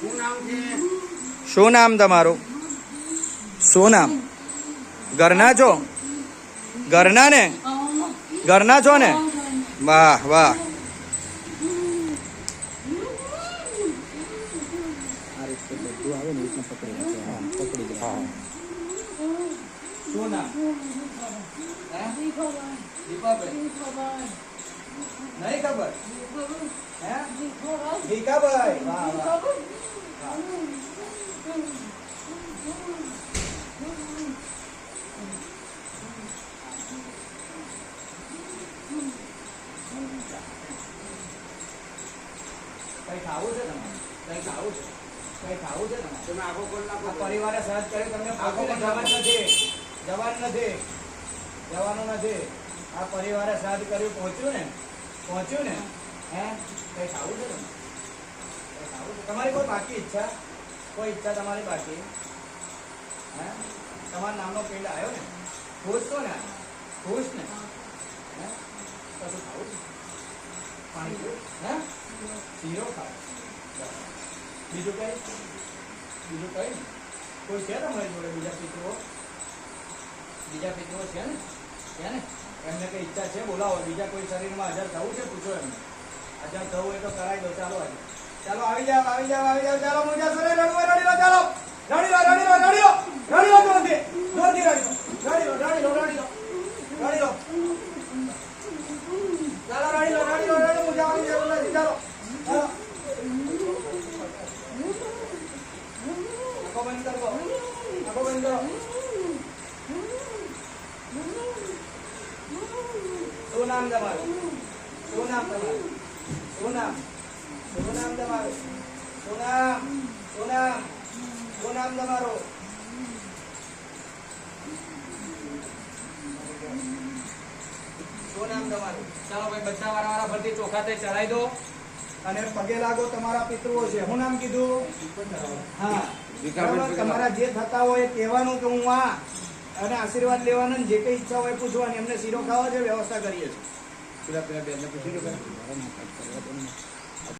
શું નામ છે? શું નામ તમારું? શું નામ? ઘરના છો? ઘરના ને? ઘરના છો ને? વાહ વાહ. નહીં ખબર? હે? ભીખાભાઈ વાહ વાહ. કઈ ખાવું છે તમારે? કઈ ખાવું છે? કઈ ખાવું છે તમારે? તમે આખો કોલ નાખો પરિવારે સહજ કર્યો તમને આખો પૂછીને જવાન નથી. જવાન નથી. જવાનું નથી. આ પરિવારે સહજ કર્યું પહોંચ્યું ને? પહોંચ્યું ને? હે? કઈ ખાવું છે તમને કઈ ખાવું છે? તમારી કોઈ બાકી ઈચ્છા? કોઈ ઈચ્છા તમારી બાકી? હે? તમારા નામનો પિંડ આવ્યો ને? ખુશ છો ને? ખુશ ને હે કશું ખાવું છે પાણી પીવું હે શીરો ખાય. બીજું કઈ? બીજું કઈ કોઈ છે તમારી જોડે બીજા પિતૃઓ બીજા પિતૃઓ છે ને? છે ને? એમને કઈ ઈચ્છા છે? બોલાવો. બીજા કોઈ શરીરમાં હાજર થવું છે? પૂછો એમને. હાજર થવું હોય તો કરાવી દો. ચાલો આજે. ચાલો, આવી જાવ આવી જાવ આવી જાવ ચાલો મજા સરે રડવું રડી લો ચાલો રડી લો રડી લો રડી લો રડી લો જોરથી જોરથી રડી લો રડી લો રડી લો રડી લો રડી લો ચાલો રડી લો રડી લો રડી લો મુજા આવી જાવ ચાલો ચાલો આંખો બંધ કરો આંખો શું નામ તમારું શું નામ શું નામ શું નામ તમારું શું નામ શું નામ શું શું નામ તમારું ચાલો ભાઈ બધા વાળા ફરતી ચોખા તે ચડાઈ દો. અને પગે લાગો તમારા પિતૃઓ છે. હું નામ કીધું? હા? તમારા જે થતા હોય કહેવાનું કે હું આ અને આશીર્વાદ લેવાના જે કઈ ઈચ્છા હોય પૂછવાની. એમને શીરો ખાવા છે, વ્યવસ્થા કરીએ છીએ. પેલા પેલા બેનને પૂછી